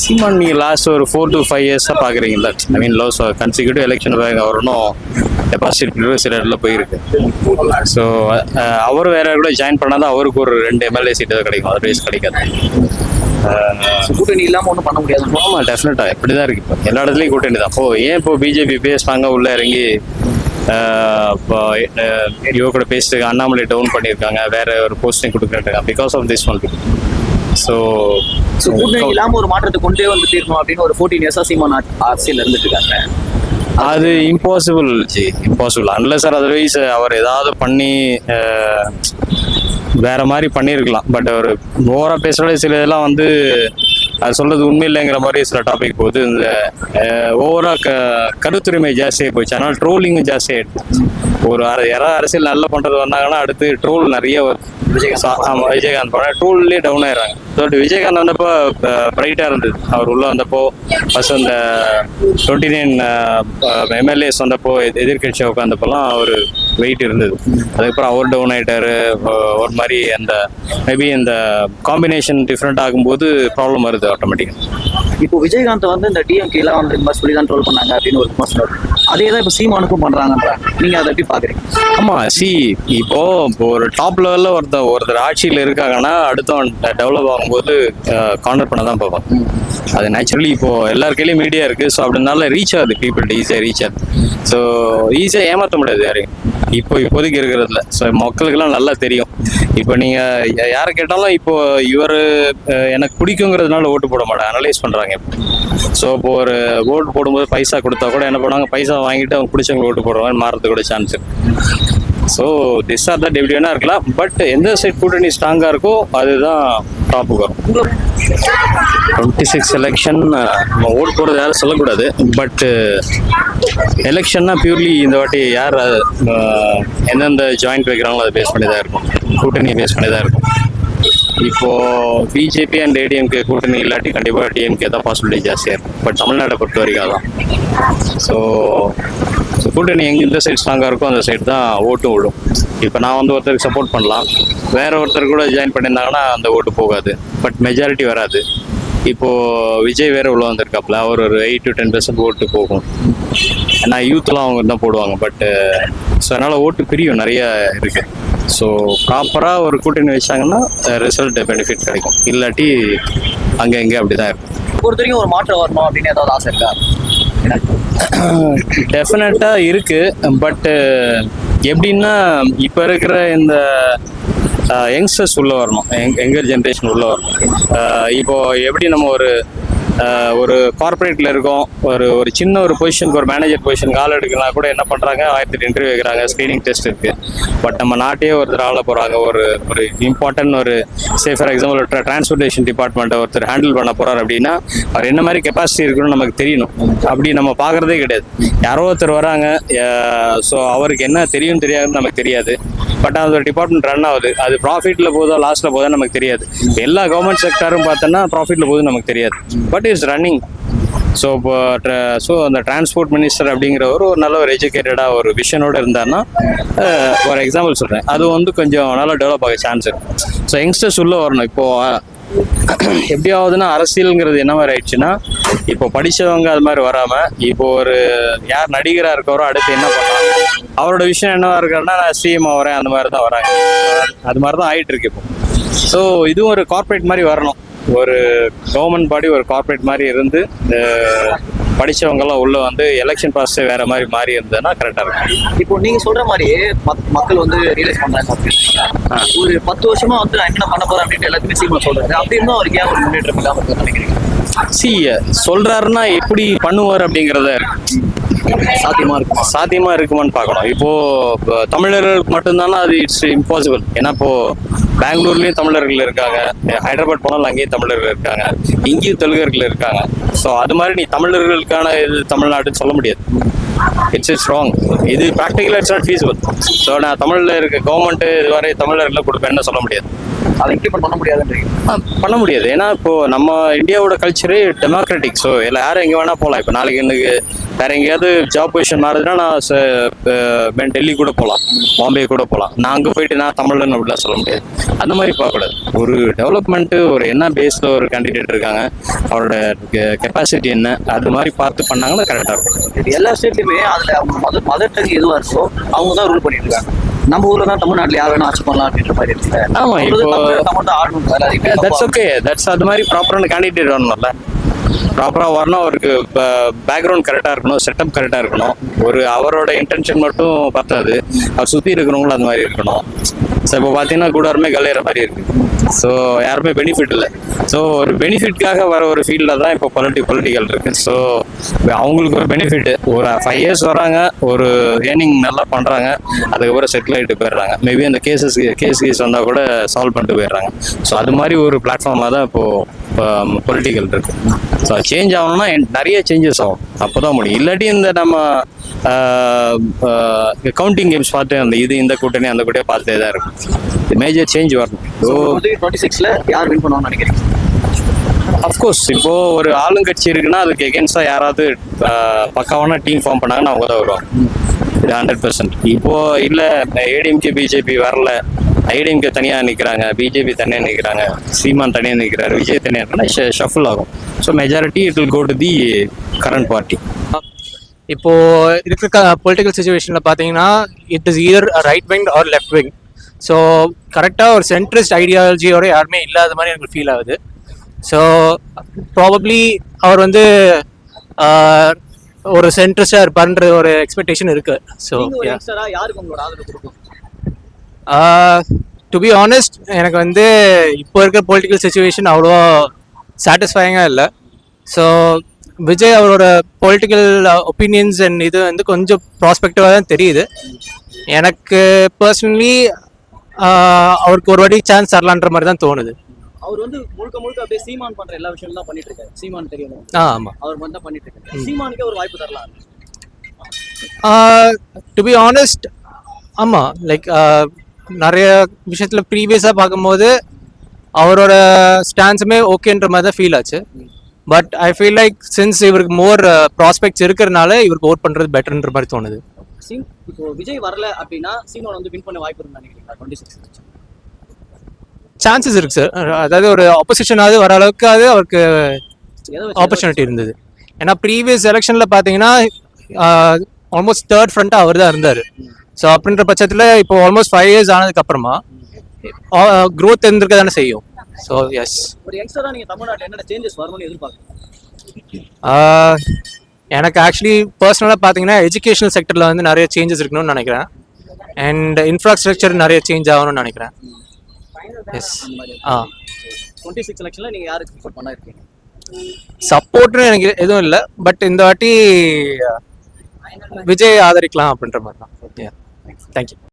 சீமான் நீங்கள் லாஸ்ட் ஒரு four to five இயர்ஸாக பார்க்குறீங்களா I mean lose consecutive election இன்னும் டெபாசிட் சில இடத்துல போயிருக்கு. ஸோ அவர் வேற கூட ஜாயின் பண்ணாதான் அவருக்கு ஒரு ரெண்டு எம்எல்ஏ சீட் கிடைக்கும். அதர்வைஸ் கிடைக்காது. கூட்டணி இல்லாம ஒண்ணும் பண்ண முடியாது. ஆமாம் டெஃபினட்டாக இப்படி தான் இருக்கு இப்போ. எல்லா இடத்துலையும் கூட்டணி தான். இப்போ ஏன் இப்போ பிஜேபி பேசுனாங்க உள்ள இறங்கி இவ கூட பேசிட்டு அண்ணாமலை டவுன் பண்ணியிருக்காங்க. வேற ஒரு போஸ்டிங் கொடுக்குறாங்க because of this one so So, கூட்டணி இல்லாம ஒரு மாற்றத்தை கொண்டே வந்து தீர்க்கணும் அப்படின்னு ஒரு ஃபோர்டீன் இயர்ஸா சீமான் ஆட்- அரசியல் இருந்துட்டு இருக்காங்க அது impossible ji. Impossible unless sir otherwise அவர் ஏதாவது பண்ணி வேற மாதிரி பண்ணியிருக்கலாம். பட் அவர் ஓவரா பேசுறத சில இதெல்லாம் வந்து அது சொல்றது உண்மை இல்லைங்கிற மாதிரி சில டாபிக் போகுது. இந்த ஓவரா க கருத்துரிமை ஜாஸ்தியாகி போச்சு. அதனால ட்ரோலிங்கும் ஜாஸ்தியாயிடுச்சு. ஒரு யாராவது அரசியல் நல்லா பண்றது வந்தாங்கன்னா அடுத்து ட்ரோல் நிறைய விஜயகாந்த் ஆமா விஜயகாந்த் படம். டூல்லே டவுன் ஆயிடுறாங்க. விஜயகாந்த் வந்தப்போ பிரைட்டா இருந்தது. அவர் உள்ள வந்தப்போ ஃபர்ஸ்ட் அந்த டுவெண்ட்டி நைன் எம்எல்ஏஸ் வந்தப்போ எதிர்- உட்காந்தப்பெல்லாம் அவர் வெயிட் இருந்தது. அதுக்கப்புறம் அவர் டவுன் ஆயிட்டாரு. ஒரு மாதிரி அந்த மேபி அந்த காம்பினேஷன் டிஃப்ரெண்ட் ஆகும்போது ப்ராப்ளம் வருது ஆட்டோமேட்டிக்காக இப்போ விஜயகாந்த் வந்து இந்த டிஎம்கேலாம் வந்து இந்த மாதிரி சொல்லி தான் ட்ரோல் பண்ணாங்க அப்படின்னு ஒரு விமர்சனம் அதே தான் இப்போ சீமானுக்கும் பண்றாங்கன்றாங்க நீங்க அதை எப்படி பாக்குறீங்க? ஆமா சி இப்போ ஒரு டாப் லெவல்ல ஒருத்தர் ஒருத்தர் ஆட்சியில் இருக்காங்கன்னா அடுத்தவன் டெவலப் ஆகும்போது கான்டர் பண்ண தான் பார்ப்பாங்க. அது நேச்சுரலி இப்போ எல்லார் கையிலயும் மீடியா இருக்கு. ஸோ அப்படினால ரீச் ஆகுது. பீப்புள் ஈஸியாக ரீச் ஆகுது. ஸோ ஈஸியாக ஏமாற்ற முடியாது யாரையும். இப்போ இப்போதைக்கு இருக்கிறதுல. ஸோ மக்களுக்கெல்லாம் நல்லா தெரியும். இப்போ நீங்க யாரை கேட்டாலும் இப்போ இவர் எனக்கு பிடிக்குங்கிறதுனால ஓட்டு போட மாட்டாங்க அனலைஸ் பண்றாங்க ஸோ இப்போ ஒரு ஓட்டு போடும்போது பைசா கொடுத்தா கூட என்ன பண்ணுவாங்க? பைசா வாங்கிட்டு அவங்க பிடிச்சவங்க ஓட்டு போடுறவங்க மாறதுக்கு கூட chance so this or that எப்படி வேணா இருக்கலாம். பட் எந்த சைட் கூட்டணி ஸ்ட்ராங்காக இருக்கோ அதுதான் டாப்புக்கு வரும். டுவெண்ட்டி சிக்ஸ் எலெக்ஷன் நம்ம ஓட்டு போடுறது யாரும் சொல்லக்கூடாது. பட் எலெக்ஷன்னா பியூர்லி இந்த வாட்டி யார் எந்தெந்த ஜாயிண்ட் வைக்கிறாங்களோ அதை பேஸ் பண்ணி தான் இருக்கும். கூட்டணியை பேஸ் பண்ணி தான் இருக்கும். இப்போ பிஜேபி அண்ட் ஏடிஎம்கே கூட்டணி இல்லாட்டி கண்டிப்பாக டிஎம்கே தான் பாசிபிலிட்டி ஜாஸ்தியாக இருக்கும். பட் தமிழ்நாட்டை பொறுத்த வரைக்கும் அதான். ஸோ கூட்டணி எங்கே இந்த சைடு ஸ்ட்ராங்காக இருக்கோ அந்த சைடு தான் ஓட்டும் விழும் இப்போ நான் வந்து ஒருத்தருக்கு சப்போர்ட் பண்ணலாம். வேற ஒருத்தர் கூட ஜாயின் பண்ணியிருந்தாங்கன்னா அந்த ஓட்டு போகாது. பட் மெஜாரிட்டி வராது. இப்போ விஜய் வேற உள்ள வந்திருக்காப்ல அவர் ஒரு எயிட் டு டென் பெர்சன்ட் ஓட்டு போகும். ஏன்னா யூத்லாம் அவங்க தான் போடுவாங்க பட் ஸோ அதனால ஓட்டு பிரியும் நிறைய இருக்கு. ஸோ ப்ராப்பராக ஒரு கூட்டணி வச்சாங்கன்னா ரிசல்ட் பெனிஃபிட் கிடைக்கும். இல்லாட்டி அங்கே இங்கே அப்படி தான் இருக்கும். பொறுத்த வரைக்கும் ஒரு மாற்றம் வரணும் அப்படின்னு ஏதாவது ஆசை இருக்கா? டெஃபினட்டாக இருக்கு பட் எப்படின்னா இப்போ இருக்கிற இந்த யங்ஸ்டர்ஸ் உள்ளே வரணும். எங் எங்கர் ஜென்ரேஷன் உள்ளே வரணும். இப்போது எப்படி நம்ம ஒரு ஒரு கார்ப்பரேட்ல இருக்கோம். ஒரு ஒரு சின்ன ஒரு பொசிஷனுக்கு ஒரு மேனேஜர் பொசிஷன் கால் எடுக்கலாம் கூட என்ன பண்றாங்க? ஆயிரத்தி இன்டர்வியூ வைக்கிறாங்க ஸ்க்ரீனிங் டெஸ்ட் இருக்கு. பட் நம்ம நாட்டையே ஒருத்தர் ஆள போறாங்க. ஒரு ஒரு இம்பார்ட்டன்ட் ஒரு சே ஃபார் எக்ஸாம்பிள் டிரான்ஸ்போர்ட்டேஷன் டிபார்ட்மெண்ட்டை ஒருத்தர் ஹேண்டில் பண்ண போறாரு அப்படின்னா அவர் என்ன மாதிரி கெப்பாசிட்டி இருக்குன்னு நமக்கு தெரியணும். அப்படி நம்ம பார்க்கறதே கிடையாது. யாரோ ஒருத்தர் வராங்க ஸோ அவருக்கு என்ன தெரியும் தெரியாதுன்னு நமக்கு தெரியாது. பட் அது ஒரு டிபார்ட்மெண்ட் ரன் ஆகுது. அது ப்ராஃபிட்ல போதோ லாஸ்ட்ல போதோ நமக்கு தெரியாது. எல்லா கவர்மெண்ட் செக்டரும் பார்த்தோன்னா ப்ராஃபிட்ல போதும் நமக்கு தெரியாது. பட் இட்ஸ் ரன்னிங் ஸோ இப்போ ஸோ அந்த டிரான்ஸ்போர்ட் மினிஸ்டர் அப்படிங்கிறவர் ஒரு நல்ல ஒரு எஜுகேட்டடாக ஒரு விஷனோடு இருந்தாருன்னா ஒரு எக்ஸாம்பிள் சொல்கிறேன் அது வந்து கொஞ்சம் நல்லா டெவலப் ஆக சான்ஸ் இருக்கு. ஸோ யங்ஸ்டர்ஸ் உள்ள வரணும். இப்போது எப்படி ஆகுதுன்னா அரசியலுங்கிறது என்ன மாதிரி ஆயிடுச்சுன்னா இப்போ படிச்சவங்க அது மாதிரி வராமல் இப்போ ஒரு யார் நடிகராக இருக்கவரோ அடுத்து என்ன பண்ணலாம்? அவரோட விஷயம் என்னவா இருக்காருன்னா நான் சிஎம் வரேன் அந்த மாதிரி தான் வராங்க. அது மாதிரி தான் ஆகிட்டு இருக்கு இப்போ. ஸோ இதுவும் ஒரு கார்ப்பரேட் மாதிரி வரணும். ஒரு கவர்மெண்ட் பாடி ஒரு கார்ப்பரேட் மாதிரி இருந்து அஹ், படிச்சவங்கெல்லாம் உள்ள வந்து எலெக்ஷன் ப்ராசஸ் வேற மாதிரி மாறி இருந்ததுன்னா கரெக்டாக இருக்கும். இப்போ நீங்க சொல்ற மாதிரியே மக்- மக்கள் வந்து ரியலைஸ் பண்றாங்க. ஒரு பத்து வருஷமா வந்து நான் என்ன பண்ண போறேன் அப்படின்னு எல்லாத்தையுமே சீமா சொல்றாரு. அப்படி அவருக்கு ஏன் ஒரு முன்னேற்றம் இல்லாம இருக்குன்னு நினைக்கிறீங்க சி சொல்றாருன்னா எப்படி பண்ணுவார் அப்படிங்கிறத சாத்தியமா இருக்கும் சாத்தியமா இருக்குமான்னு பார்க்கணும். இப்போ இப்போ தமிழர்களுக்கு மட்டும்தானா அது இட்ஸ் இம்பாசிபிள் ஏன்னா இப்போ பெங்களூர்லயும் தமிழர்கள் இருக்காங்க ஹைதராபாத் போனாலும் அங்கேயும் தமிழர்கள் இருக்காங்க இங்கேயும் தெலுங்கர்கள் இருக்காங்க. ஸோ அது மாதிரி நீ தமிழர்களுக்கான இது தமிழ்நாடுன்னு சொல்ல முடியாது. இட்ஸ் இட்ஸ் ராங் இது ப்ராக்டிக்கலாக இட்ஸ் நாட் ஃபீஸிபிள் ஸோ நான் தமிழில் இருக்க கவர்மெண்ட் இதுவரை தமிழர்களை கொடுப்பேன்னு சொல்ல முடியாது. அதை இம்ப்ளிமெண்ட் பண்ண முடியாதுன்றீங்க. பண்ண முடியாது. ஏன்னா இப்போ நம்ம இந்தியாவோட கல்ச்சரே டெமோக்ராட்டிக் ஸோ இல்லை யாரும் எங்கே வேணா போகலாம் இப்போ நாளைக்கு எனக்கு வேற எங்கேயாவது ஜாப் பொசிஷன் மாறுதுன்னா நான் டெல்லி கூட போகலாம் பாம்பே கூட போகலாம் நான் அங்கே போயிட்டு நான் தமிழ்னு அப்படிலாம் சொல்ல முடியாது. அந்த மாதிரி பார்க்கக்கூடாது. ஒரு டெவலப்மெண்ட்டு ஒரு என்ன பேஸில் ஒரு கேண்டிடேட் இருக்காங்க அவரோட கெப்பாசிட்டி என்ன அது மாதிரி பார்த்து பண்ணாங்கன்னா கரெக்டாக இருக்கும். இது எல்லா ஸ்டேட்லயுமே அதுல அவங்க மதர் மதர் டங் எதுவா இருக்கோ அவங்க தான் ரூல் பண்ணிட்டு இருக்காங்க. நம்ம ஊர்ல தான் தமிழ்நாட்டுல யார் வேணா ஆட்சி பண்ணலாம் அப்படின்ற மாதிரி இருக்குல்ல. ஆமா, இப்போ- தமிழ் தான் ஆடணும். தட்ஸ் ஓகே தட்ஸ் அது மாதிரி ப்ராப்பரான கேண்டிடேட் வரணும்ல ப்ராப்பராக வரணும் அவருக்கு பேக்ரவுண்ட் கரெக்டாக இருக்கணும் செட்டப் கரெக்டாக இருக்கணும். ஒரு அவரோட இன்டென்ஷன் மட்டும் பத்தாது அவர் சுற்றி இருக்கிறவங்களும் அந்த மாதிரி இருக்கணும். ஸோ இப்போ பார்த்தீங்கன்னா கூடாருமே கலையிற மாதிரி இருக்கு. ஸோ யாருமே பெனிஃபிட் இல்லை. ஸோ ஒரு பெனிஃபிட்காக வர ஒரு ஃபீல்டில் தான் இப்போ பொலிட்டி பொலிட்டிக்கல் இருக்கு. ஸோ அவங்களுக்கு ஒரு பெனிஃபிட் ஒரு ஃபைவ் இயர்ஸ் வராங்க ஒரு ஏர்னிங் நல்லா பண்ணுறாங்க அதுக்கப்புறம் செட்டில் ஆகிட்டு போயிடுறாங்க. மேபி அந்த கேசஸ் கேஸ் கேஸ் வந்தால் கூட சால்வ் பண்ணிட்டு போயிடுறாங்க. ஸோ அது மாதிரி ஒரு பிளாட்ஃபார்மாக தான் இப்போது பொலிட்டிக்கல் இருக்கு. ஸோ சேஞ்ச் ஆகணும்னா என்- நிறைய சேஞ்சஸ் ஆகும். அப்போ தான் முடியும். இல்லாட்டி இந்த நம்ம கவுண்டிங் கேம்ஸ் பார்த்து அந்த இது இந்த கூட்டணி அந்த கூட்டணி பார்த்துட்டே தான் இருக்கும் மேஜர் சேஞ்ச் வரணும். ஸோ வந்து 26 ல யார் வின் பண்ணுவாங்கன்னு நினைக்கிறீங்க? அஃப்கோர்ஸ் இப்போ ஒரு ஆளுங்கட்சி இருக்குன்னா அதுக்கு எகென்ஸ்டா யாராவது பக்காவான டீம் ஃபார்ம் பண்ணாங்கன்னா அவங்க தான் வருவாங்க. இது ஹண்ட்ரட் பர்சன்ட் இப்போ இல்ல ஏடிஎம்கே பிஜேபி வரல. ஐடிஎம்கே தனியா நிக்கிறாங்க. பிஜேபி தனியா நிக்கிறாங்க. சீமான் தனியா நிக்கிறாரு. விஜய் தனியா இருக்கா ஷஃபிள் ஆகும். So majority it will go to the current party இப்போ இருக்கிற பொலிட்டிக்கல் சுச்சுவேஷனில் பார்த்தீங்கன்னா it is either right wing or left wing so கரெக்டாக ஒரு சென்ட்ரிஸ்ட் ஐடியாலஜியோட யாருமே இல்லாத மாதிரி எனக்கு ஃபீல் ஆகுது. ஸோ ப்ராபப்ளி அவர் வந்து ஒரு சென்ட்ரிஸ்டாக இருப்பார்ன்ற ஒரு எக்ஸ்பெக்டேஷன் இருக்கு. ஸோ டு பி ஆனஸ்ட் எனக்கு வந்து இப்போ இருக்கிற பொலிட்டிக்கல் சுச்சுவேஷன் அவ்வளோ சாட்டிஸ்ஃபைங்காக இல்லை. ஸோ விஜய் அவரோட பொலிட்டிக்கல் ஒப்பீனியன்ஸ் அண்ட் இது வந்து கொஞ்சம் ப்ராஸ்பெக்டிவாக தான் தெரியுது. எனக்கு பர்சனலி அவருக்கு ஒரு வாட்டி சான்ஸ் தரலான்ற மாதிரி தான் தோணுது. அவர் வந்து முழுக்க முழுக்க அப்படியே சீமான் பண்ற எல்லா விஷயங்களும் தான் பண்ணிட்டு இருக்காரு. சீமான் தெரியும். ஆ ஆமாம் அவர் மட்டும் தான் பண்ணிட்டு இருக்காரு. சீமானுக்கே ஒரு வாய்ப்பு தரலாம். டு பி ஆனஸ்ட் ஆமாம் லைக் நிறைய விஷயத்தில் ப்ரீவியஸாக பார்க்கும்போது அவரோட ஸ்டான்ஸுமே ஓகேன்ற மாதிரி தான் ஃபீல் ஆச்சு. But I feel like since இவருக்கு மோர் ப்ராஸ்பெக்ட்ஸ் இருக்கிறனால இவருக்கு ஓட் பண்ணுறது பெட்டர்ன்ற மாதிரி தோணுது. இப்போ விஜய் வரல அப்படின்னா சீமான் வந்து வின் பண்ண வாய்ப்பு இருக்குன்னு நினைக்கிறீங்களா? டுவெண்ட்டி சிக்ஸ் சான்சஸ் இருக்கு சார் அதாவது ஒரு ஆப்போசிஷனாவது வர அளவுக்காவது அவருக்கு ஆப்பர்ச்சுனிட்டி இருந்தது. ஏன்னா ப்ரீவியஸ் எலெக்ஷனில் பார்த்தீங்கன்னா ஆல்மோஸ்ட் தேர்ட் ஃப்ரண்ட்டாக அவர் தான் இருந்தார். ஸோ அப்படின்ற பட்சத்தில் இப்போ ஆல்மோஸ்ட் ஃபைவ் இயர்ஸ் ஆனதுக்கு அப்புறமா க்ரோத் இருந்திருக்க தானே செய்யும். ஸோ எஸ் ஒரு யங்ஸ்டரா நீங்க தமிழ்நாட்டுல என்னென்ன சேஞ்சஸ் வரணும்னு எதிர்பார்க்குறீங்க? எனக்கு ஆக்சுவலி பர்சனலாக பார்த்தீங்கன்னா எஜுகேஷனல் செக்டரில் வந்து நிறைய சேஞ்சஸ் இருக்கணும்னு நினைக்கிறேன். அண்ட் இன்ஃப்ராஸ்ட்ரக்சர் நிறைய சேஞ்ச் ஆகணும்னு நினைக்கிறேன். எஸ் ஆ. டுவெண்ட்டி சிக்ஸ் எலெக்ஷன்ல நீங்க யாருக்கு சப்போர்ட் பண்ணா இருக்கீங்க சப்போர்ட்னு எனக்கு எதுவும் இல்லை. பட் இந்த வாட்டி விஜய் ஆதரிக்கலாம் அப்படின்ற மாதிரி தான். தேங்க்யூ